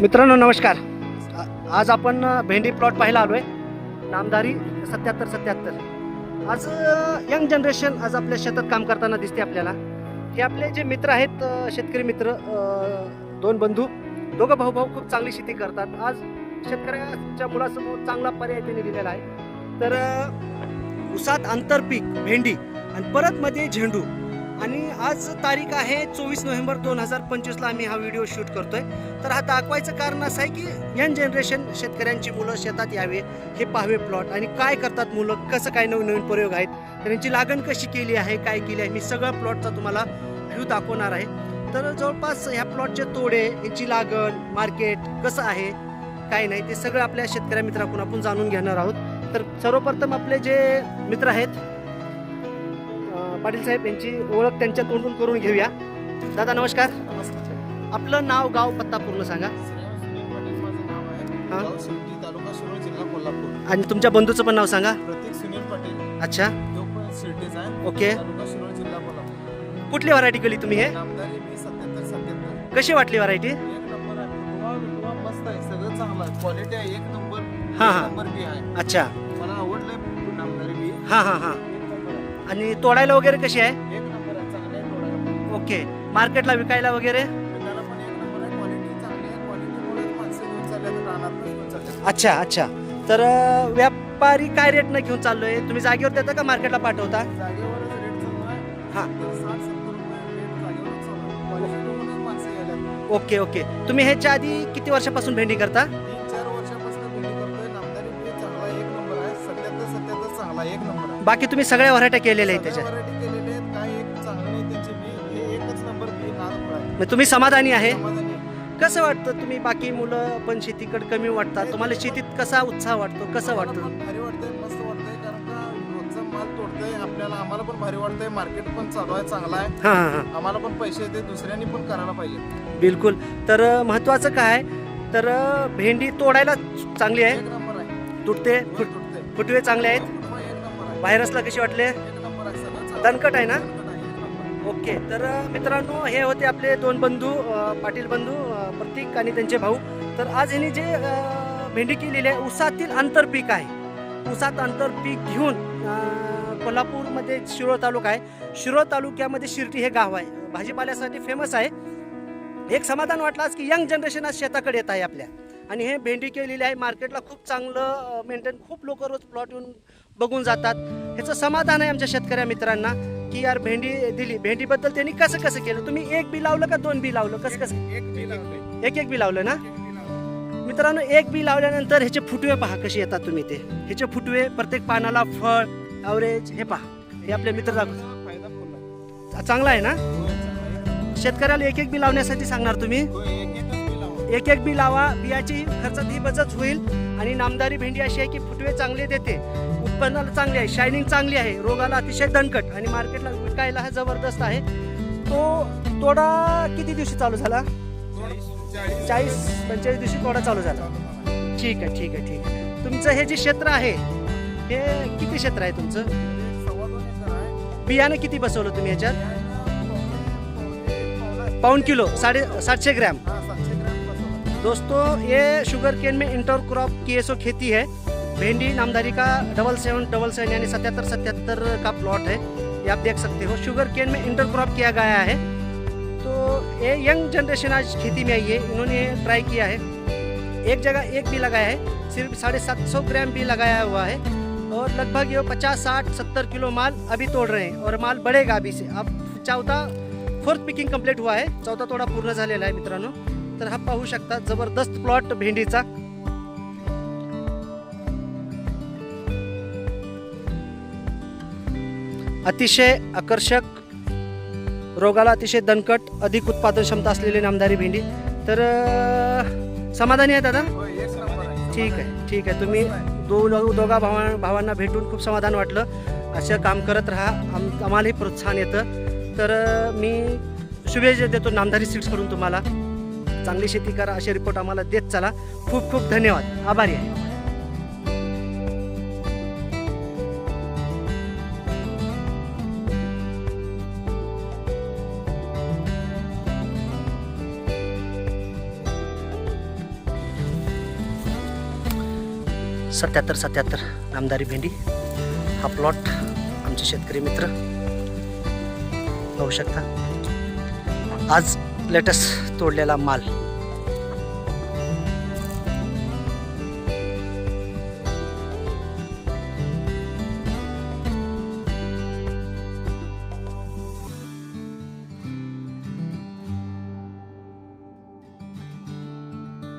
मित्रांनो नमस्कार. आज आपण भेंडी प्लॉट पाहायला आलोय. नामदारी सत्याहत्तर सत्याहत्तर. आज यंग जनरेशन आज आपल्या शेतात काम करताना दिसते आपल्याला. हे आपले जे मित्र आहेत शेतकरी मित्र दोन बंधू दोघं भाऊ भाऊ खूप चांगली शेती करतात. आज शेतकऱ्याच्या मुलासमोर चांगला पर्याय त्यांनी दिलेला आहे. तर उसात आंतरपीक भेंडी आणि परत मध्ये झेंडू. आणि आज तारीख आहे चोवीस नोव्हेंबर दोन हजार पंचवीसला आम्ही हा व्हिडिओ शूट करतोय. तर हा दाखवायचं कारण असं आहे की यंग जनरेशन शेतकऱ्यांची मुलं शेतात यावे हे पाहावे प्लॉट आणि काय करतात मुलं कसं काय नवीन नवीन प्रयोग आहेत त्यांची लागण कशी केली आहे काय केली आहे मी सगळं प्लॉटचा तुम्हाला व्ह्यू दाखवणार आहे. तर जवळपास ह्या प्लॉटचे तोडे याची लागण मार्केट कसं आहे काय नाही ते सगळं आपल्या शेतकऱ्या मित्राकडून आपण जाणून घेणार आहोत. तर सर्वप्रथम आपले जे मित्र आहेत पाटील साहेब यांची ओळख त्यांच्या तोंडून करून घेऊया. दादा नमस्कार. आपलं नाव गाव पत्ता पूर्ण सांगा. हा. तालुका जिल्हा कोल्हापूर आणि तुमच्या बंधूचं पण नाव सांगा. प्रतीक सुनील पाटील अच्छा. तो पण शिर्डीचा आहे ओके. तालुका शिरोळ जिल्हा कोल्हापूर कुठली व्हरायटी केली तुम्ही हे? नामदारी मी सत्याहत्तर सत्याहत्तर कशी वाटली व्हरायटी एक नंबर आहे फुटवा बिटवा मस्त आहे सगळं चांगलं आहे क्वालिटी आहे एक नंबर हा, एक हा. नंबर बी आहे अच्छा. मला आवडलंय नामदारी बी हा हा हा. आणि तोडायला वगैरे कशी आहे? एक नंबर आहे चांगलं आहे थोडा ओके. मार्केटला विकायला वगैरे? त्याला पण एक नंबर आहे क्वालिटी चांगली आहे क्वालिटीमुळेच माणसं घेऊन चालल्यात रानात घेऊन चालल्यात अच्छा अच्छा. तर अं, व्यापारी काय रेटनं घेऊन चाललोय? तुम्ही जागेवर देता का मार्केटला पाठवता? जागेवरच रेट चालू आहे. हा. तर साठ सत्तर रुपये रेट जागेवरच चालू आहे. क्वालिटी बघूनच माणसं यायल्यात ओके ओके. तुम्ही ह्याच्या आधी किती वर्षापासून भेंडी करता? एक नंबर आहे. बाकी तुम्ही सगळ्या व्हरायट्या केलेल्या आहेत त्याच्या केलेले आहेत. काय एक चांगलं नाही त्यांची हे एकच नंबर आहे मग तुम्ही समाधानी आहे? समाधानी. आहे. कसं वाटतं तुम्ही बाकी मुलं पण शेतीकडे कमी वाटतात? तुम्हाला शेतीत कसा उत्साह वाटतो? कसं वाटतं? पण भारी वाटतंय मस्त वाटतंय कारण का रोजचा माल तोडतंय आपल्याला आम्हाला पण भारी वाटतंय मार्केट पण चालू आहे चांगला आहे. हां हां हां. आम्हाला पण पैसे येते दुसऱ्यांनी पण करायला पाहिजे. बिलकुल. तर अ, महत्त्वाचं काय? तर अ, भेंडी तोडायला चांगली आहे. एक नंबर आहे. तुटते वर फुट तुटतंय. फुटवे चांगले आहेत. व्हायरसला कशी वाटले? दणकट आहे ना? ओके तर मित्रांनो हे होते आपले दोन बंधू पाटील बंधू प्रतीक आणि त्यांचे भाऊ. तर आज यांनी जे भेंडी केलेली आहे ऊसातील आंतरपीक आहे. ऊसात आंतरपीक घेऊन कोल्हापूरमध्ये शिरोळ तालुका आहे. शिरोळ तालुक्यामध्ये शिर्टी हे गाव आहे. भाजीपाल्यासाठी फेमस आहे. एक समाधान वाटलं आज की यंग जनरेशन आज शेताकडे येत आहे आपल्या. आणि हे भेंडी केलेली आहे. मार्केटला खूप चांगलं मेंटेन खूप लोक रोज प्लॉट येऊन बघून जातात. ह्याचं समाधान आहे आमच्या शेतकऱ्या मित्रांना की यार भेंडी दिली. भेंडीबद्दल त्यांनी कसं कसं केलं? तुम्ही एक बी लावलं का दोन बी लावलं? कसं कसं? एक बी. एक एक बी लावलं ना. मित्रांनो एक बी लावल्यानंतर ह्याचे फुटवे पहा कसे येतात तुम्ही ते. ह्याचे फुटवे प्रत्येक पानाला फळ ॲव्हरेज हे पहा. हे आपले मित्र दाखव. चांगला आहे ना? आहे. शेतकऱ्याला एक एक बी लावण्यासाठी सांगणार तुम्ही. लावा. एक एक बी लावा. बियाची खर्चात ही बचत होईल आणि नामदारी भेंडी अशी आहे की फुटवे चांगले देते. उत्पन्नाला चांगली आहे शायनिंग चांगली आहे रोगाला अतिशय दणकट आणि मार्केटला विकायला हा जबरदस्त आहे. तो तोडा किती दिवशी चालू झाला? चाळीस- पंचेचाळीस दिवशी तोडा चालू झाला. ठीक आहे ठीक आहे ठीक आहे. तुमचं हे जे क्षेत्र आहे हे किती क्षेत्र आहे तुमचं? बियाणं किती बसवलं तुम्ही याच्यात? पाऊन किलो साडे सातशे ग्रॅम. दोस्तों ये शुगर केन में इंटर क्रॉप की ऐसो खेती है. भेंडी नामधारी का डबल सेवन डबल सेवन यानी सत्याहत्तर सत्याहत्तर का प्लॉट है ये आप देख सकते हो। शुगर केन में इंटर क्रॉप किया गया है। तो ये यंग जनरेशन आज खेती में आई है। इन्होंने ट्राई किया है। एक जगह एक भी लगाया है। सिर्फ साढ़े सात सौ ग्राम भी लगाया हुआ है। और लगभग ये पचास साठ सत्तर किलो माल अभी तोड़ रहे हैं। और माल बढ़ेगा अभी से। अब चौथा फोर्थ पिकिंग कंप्लीट हुआ आहे चौथा तोडा पूर्ण झालेला आहे मित्रांनो। तर हा पाहू शकता जबरदस्त प्लॉट भेंडीचा। अतिशय आकर्षक रोगाला अतिशय दणकट अधिक उत्पादन क्षमता असलेली नामदारी भेंडी. तर समाधानी आहे दादा? आहे. ठीक आहे ठीक आहे. तुम्ही दो दोघा भावा भावांना भेटून खूप समाधान वाटलं. असं काम करत राहा. आम आम्हालाही प्रोत्साहन येतं. तर मी शुभेच्छा देतो नामधारी सीट्सकडून तुम्हाला. चांगली शेती करा असे रिपोर्ट आम्हाला देत चला. खूप खूप धन्यवाद. आभारी आहे. सत्याहत्तर सत्याहत्तर नामदारी भेंडी. हा प्लॉट आमचे शेतकरी मित्र पाहू शकता. आज लेटेस्ट तोडलेला माल.